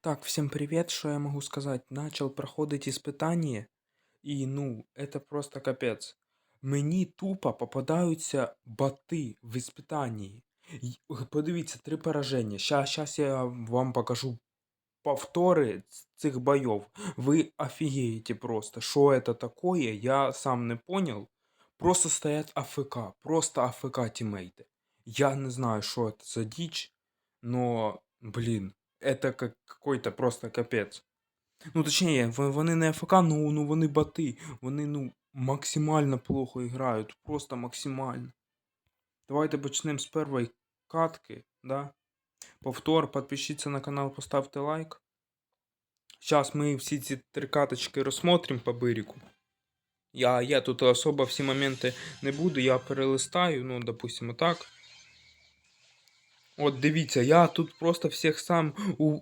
Так, всем привет, что я могу сказать? Начал проходить испытание, і ну, это просто капець. Мені тупо попадаються боти в испытании. Й- Подивіться, три пораження. Щас, щас я вам покажу повтори ц- цих бойов. Ви офігієте просто. Що это такое, я сам не понял. Просто стоят АФК, просто АФК тиммейти. Я не знаю, что это за дичь, но, блин, это как какой-то просто капець. Ну, точніше, во- вони не АФК, ну, ну вони боти. Вони, ну, максимально плохо грають. Просто максимально. Давайте почнемо з першої катки, да? Повтор, підпишіться на канал, поставте лайк. Зараз ми всі ці три каточки розсмотрим по бирику. Я, я тут особо всі моменти не буду, я перелистаю, ну, допустимо, так. От дивіться, я тут просто всіх сам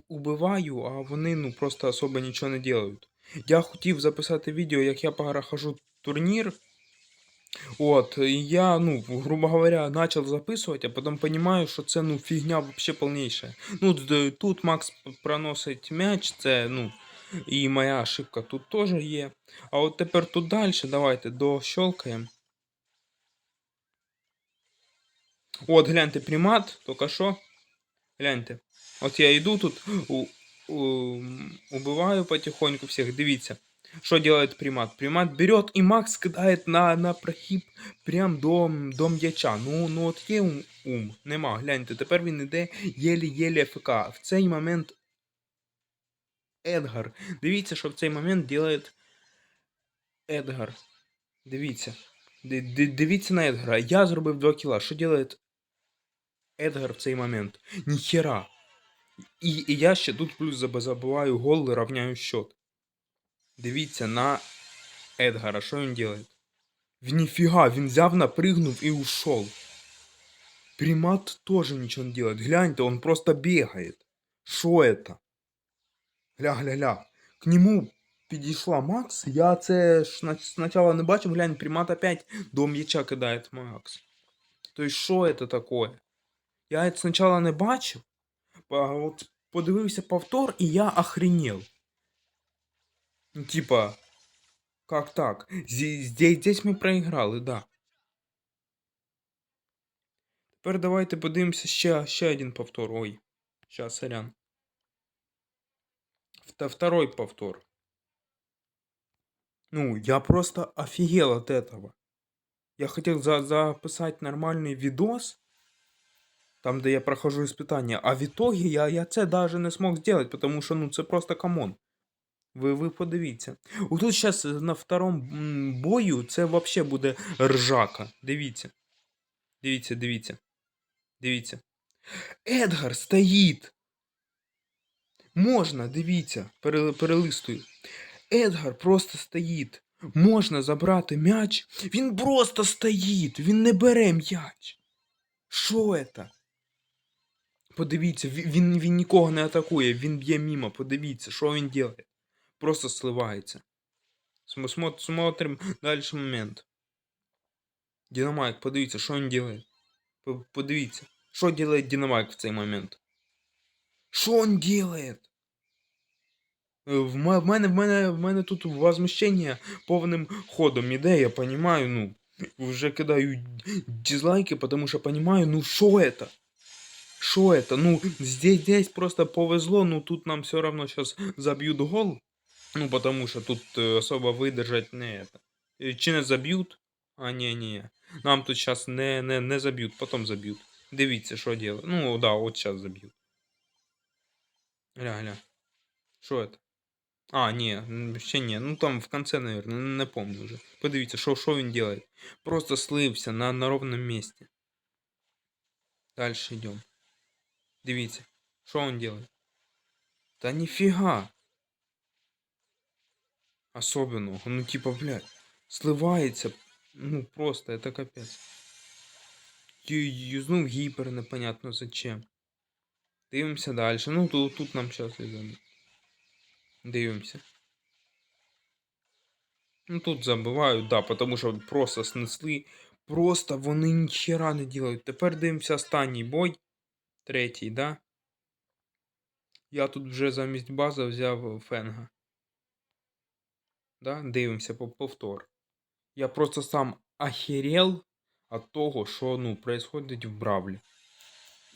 убиваю, а вони ну просто особо нічого не делають. Я хотів записати відео, як я прохожу турнір. От, і я, ну, грубо говоря, начал записувати, а потім понимаю, що це ну фігня вообще полніша. Ну, тут Макс проносить м'яч, це, ну, і моя ошибка тут теж є. А от тепер тут далі, давайте дощолкаємо. От, гляньте, примат, тільки що. Гляньте. От я йду тут, у, у, убиваю потихоньку всіх. Дивіться. Что делает примат? Примат берет и Макс кидает на, на прогиб прям до, до м'яча. Ну, ну от є ум, ум. Нема. Гляньте, тепер він іде єлі-єлі ФК. В цей момент Едгар. Дивіться, що в цей момент делает Едгар. Дивіться. Ди- ди- Дивіться на Едгара. Я зробив 2 кіла. Що делает Едгар в цей момент? Ніхера. І, і я ще тут плюс заб- забиваю гол і равняю счет. Дивіться на Едгара, що він делает? В ніфіга, він взяв, напрыгнув і ушел. Примат тоже ничего не делает. Гляньте, он просто бегает. Что это? Гля-гля-гля. К нему підійшла Макс. Я це ж на- спочатку не бачив. Глянь, примат опять до м'яча кидає Макс. То есть, що это такое? Я це спочатку не бачив. А от подивився повтор, і я охренел. Ну, Типа, как так? Здесь, здесь, ми проіграли, да. Тепер давайте подивимося ще, ще один повтор. Ой, щас, сорян. Второй повтор. Ну, я просто офигел от этого. Я хотел за записать нормальный видос, там, де я прохожу испытания, а в итоге я, я це даже не смог сделать, потому що, ну, це просто камон. Ви, ви подивіться. Отут зараз на втором бою це вообще буде ржака. Дивіться. Дивіться, дивіться. Дивіться. Едгар стоїть. Можна, дивіться, перелистую. Едгар просто стоїть. Можна забрати м'яч. Він просто стоїть. Він не бере м'яч. Що це? Подивіться, він, він нікого не атакує, він б'є мимо. Подивіться, що він робить. Просто сливається. Смотрим далі момент. Динамайк, подивіться, що він робить. Подивіться, що робить Динамайк в цей момент. Що він робить? Е, В мене, в мене, в мене тут возмущення повним ходом іде, я понимаю, ну, вже кидаю дизлайки, потому что понимаю, ну что это? Что это? Ну, здесь, здесь просто повезло, ну тут нам все равно сейчас забьют гол, ну потому что тут э, особо выдержать не это. Э, Чи не заб'ють? А, ні, ні. Нам тут сейчас не, не, не заб'ють, потом заб'ють. Дивіться, що делать. Ну, да, от сейчас заб'ють. Гля, гля. Що это? А, ні, м, ще ні. Ну там в конце, наверное, не помню вже. Подивіться, що, що він делает. Просто слився на, на ровном месте. Дальше йдем. Дивіться, що він делает. Та ніфіга. Особенного. Ну, типа, блядь, сливається. Ну, просто, это капець. Ю- Юзнув гіпер, непонятно зачем. Дивимося далі. Ну, тут, тут нам зараз і Дивимося. Ну тут забивають, да, потому що просто снесли. Просто вони ніхера не делають. Тепер дивимося останній бой. Третій, да? Я тут вже замість база взяв фенга. Да? Дивимося по повтор. Я просто сам охерел от того, що ну, происходить в Бравлі.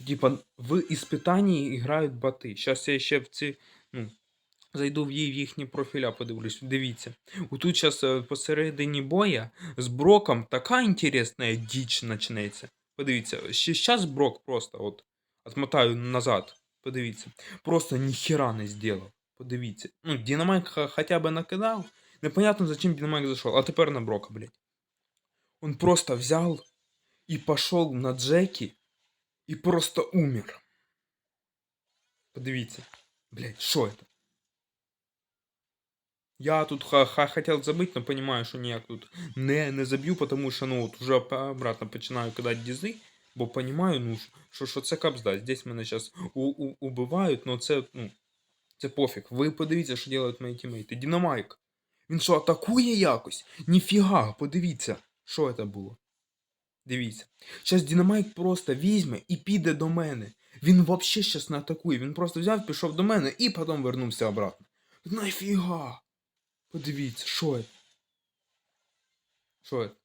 Типа, в іспитанні грають бати. Зараз я ще в ці. Ну, зайду в їхні профіля, подивлюсь. Дивіться. Отут зараз посередині боя з Броком така інтересна діч почнеться. Подивіться, ще зараз Брок просто от отмотаю назад. Подивіться. Просто ніхера не зробив. Подивіться. Ну, Динамайк ха- хоча б накидав. Непонятно, зачем Динамайк зайшов. А тепер на Брока, блядь. Он просто взял и пошел на Джеки и просто умер. Подивіться. Блядь, що это? Я тут ха ха хотел забыть, но понимаю, що ніяк тут не, не заб'ю, потому що ну от уже обратно починаю кидати дізи, Бо понимаю, ну, що, що це капзда. Здесь мене зараз убивають, но це, ну, це пофіг. Ви подивіться, що роблять мої тімейти. Динамайк. Він що, атакує якось? Ніфіга, подивіться, що це було. Дивіться. Зараз Динамайк просто візьме і піде до мене. Він вообще щас не атакує. Він просто взяв, пішов до мене і потім вернувся обратно. Нафіга? Подивіться, що це? Що це?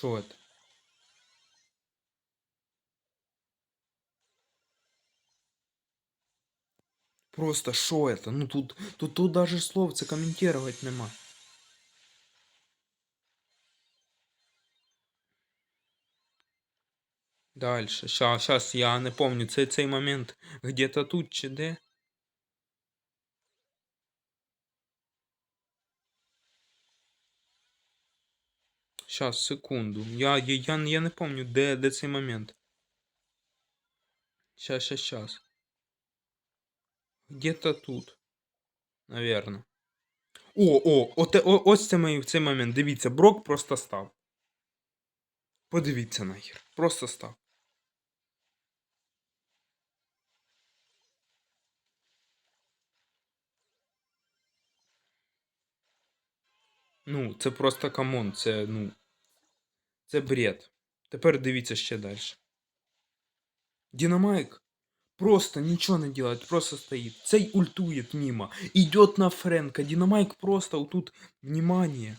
Що це? Просто що це? Ну тут, тут, тут даже слов це коментувати нема. Дальше. Щас, я не помню, це цей момент где-то тут чи де. Щас, секунду. Я, я, я, я не помню, де, де цей момент. Щас, щас, щас. Где-то тут. Наверно. О, о, оте, о, ось це мій, цей момент. Дивіться, Брок просто став. Подивіться нахер. Просто став. Ну, це просто камон, це, ну. Це бред. Тепер дивіться ще далі. Динамайк просто нічого не делает, просто стоїть. Цей ультует мимо. Идет на Френка. Динамайк просто тут внимание.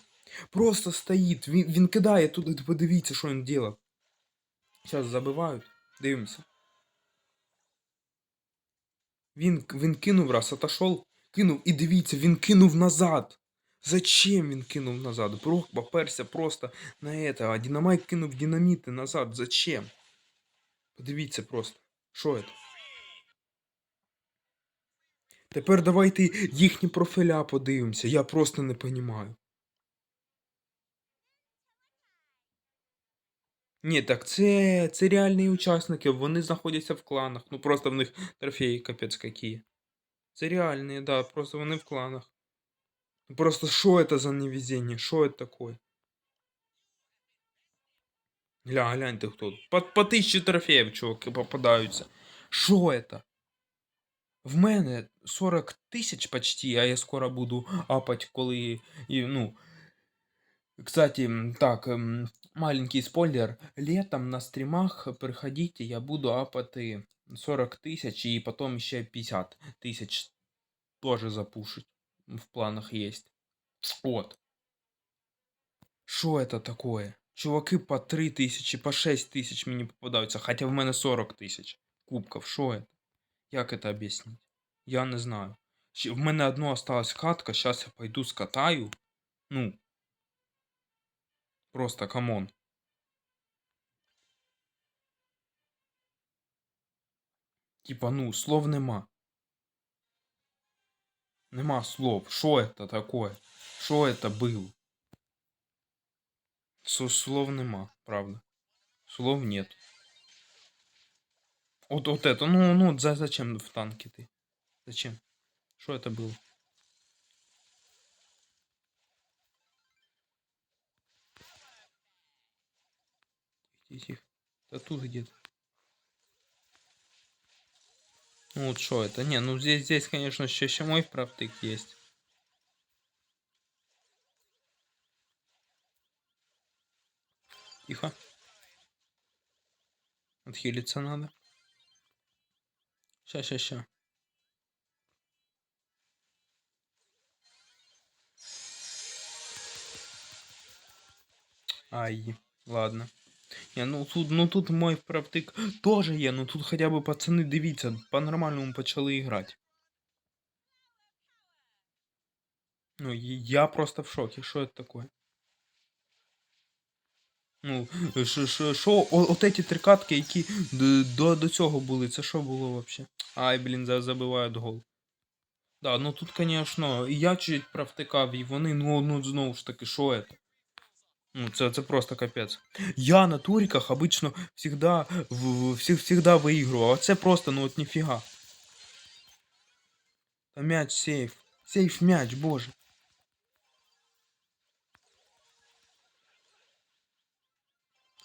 Просто стоїть. Він, він кидає туди, подивіться, що він делав. Зараз забивають. Дивимося. Він, він кинув раз, отошел, кинув і дивіться, він кинув назад. Зачем він кинув назад? Брок поперся просто на это, а Динамайк кинув динаміти назад. Зачем? Подивіться просто. Що це? Тепер давайте їхні профіля подивимося. Я просто не розумію. Ні, так це, це реальні учасники, вони знаходяться в кланах. Ну просто в них трофеї капець які. Це реальні, да, просто вони в кланах. Ну, Просто що це за невезение? Що це таке? Гля, гляньте хто. тут. По, по тисячі трофеїв, чуваки, попадаються. Що це? В мене 40 тисяч почти, а я скоро буду апать, коли. І, ну. Кстати, м, так, м, маленький спойлер. Летом на стримах приходите, я буду апати 40 тысяч и потом еще 50 тысяч тоже запушить. В планах есть. Вот. Что это такое? Чуваки по 3 тисячі, по 6 тисяч мені попадаються, хотя в мене 40 тисяч кубков. Що это? Як это об'яснить? Я не знаю. В мене одно осталась катка, сейчас я пойду скатаю. Ну. Просто камон. Типа, ну, слов нема. Нема слов. Що это такое? Що это был? Со- Слов нема, правда. Слов нет. Вот, вот это, ну, ну, за, зачем в танке ты? Зачем? Что это было? Тихо, тихо. Да тут где-то. Ну вот что это? Не, ну здесь, здесь, конечно, еще, еще мой правтык есть. Тихо. Отхилиться надо. Ща, ща, ща. Ай, ладно. Не, ну тут, ну тут мой правтик теж є, ну тут хоча б пацани, дивіться, по-нормальному почали грати. Ну, я просто в шокі, що це таке? Ну, що, от эти три катки, які до, до цього були, це що було вообще? Ай, блін, за- забивають гол. Да, ну тут, конечно, і я чуть провтикав, і вони, ну, ну знову ж таки, що це? Ну, це, це просто капець. Я на туриках обично всегда, в, в- всег- всегда виігрував, а це просто, ну от ніфіга. Та м'яч сейф. Сейф м'яч, боже.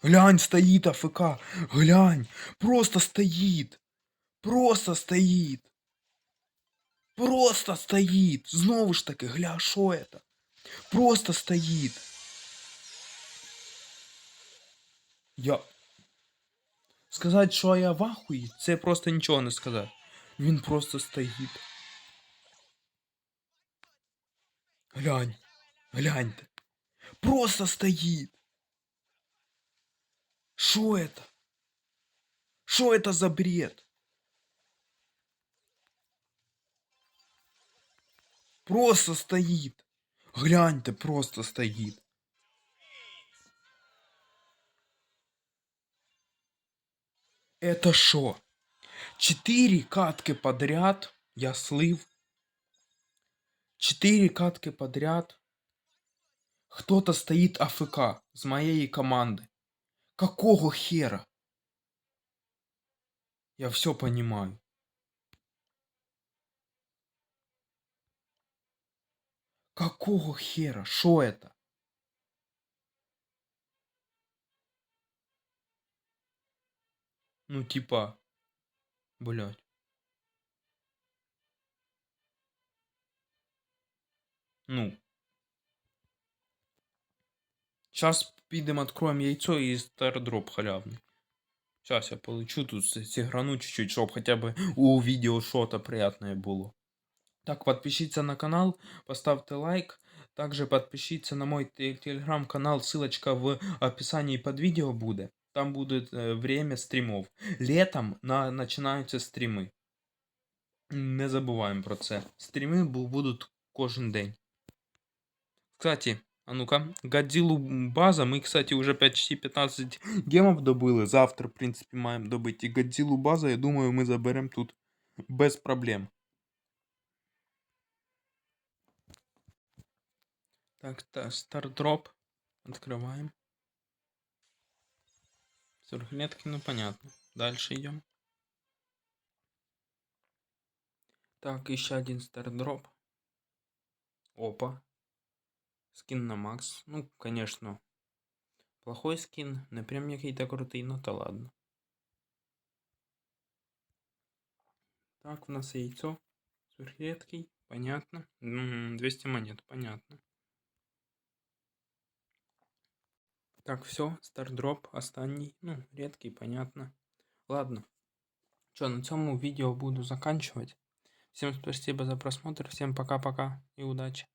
Глянь, стоит АФК. Глянь. Просто стоит. Просто стоит. Просто стоит. Знову ж таки, гля, що это? Просто стоит. Я. Сказати, що я в ахуї, це просто нічого не сказати. Він просто стоїть. Глянь. Гляньте. Просто стоїть. Що это? Що это за бред? Просто стоит. Гляньте, просто стоит. Это шо? Четыре катки подряд я слив. Четыре катки подряд. Кто-то стоит АФК з моєї команди. Какого хера? Я все понимаю. Какого хера? Шо это? Ну типа, блядь. Ну. Сейчас підемо откроем яйцо і стардроп халявний. Сейчас я получу тут с- сыграну чуть-чуть, чтобы хотя бы у видео что-то приятное было. Так, подпишитесь на канал, поставьте лайк. Также подпишитесь на мой те- телеграм-канал, ссылочка в описании под видео будет. Там будет э, время стримов. Летом на, начинаются стримы. Не забуваємо про це. Стріми бу- будуть кожен день. Кстати, а ну-ка, Годзиллу база. Ми, кстати, уже почти 15 гемов добили. Завтра, в принципі, маємо добити. І Годзиллу база, я думаю, ми заберемо тут без проблем. Так, та, стардроп. Открываем. Сверхлетки, ну понятно. Дальше идем. Так, еще один стардроп. Опа. Скин на макс. Ну, конечно. Плохой скин. Не прям який-то крутий, ну та ладно. Так, у нас яйцо. Сверхредкий. Понятно. М, 200 монет, понятно. Так, все, стардроп, останній. Ну, редкий, понятно. Ладно. Что, на цьому видео буду заканчивать. Всем спасибо за просмотр, всем пока-пока и удачи.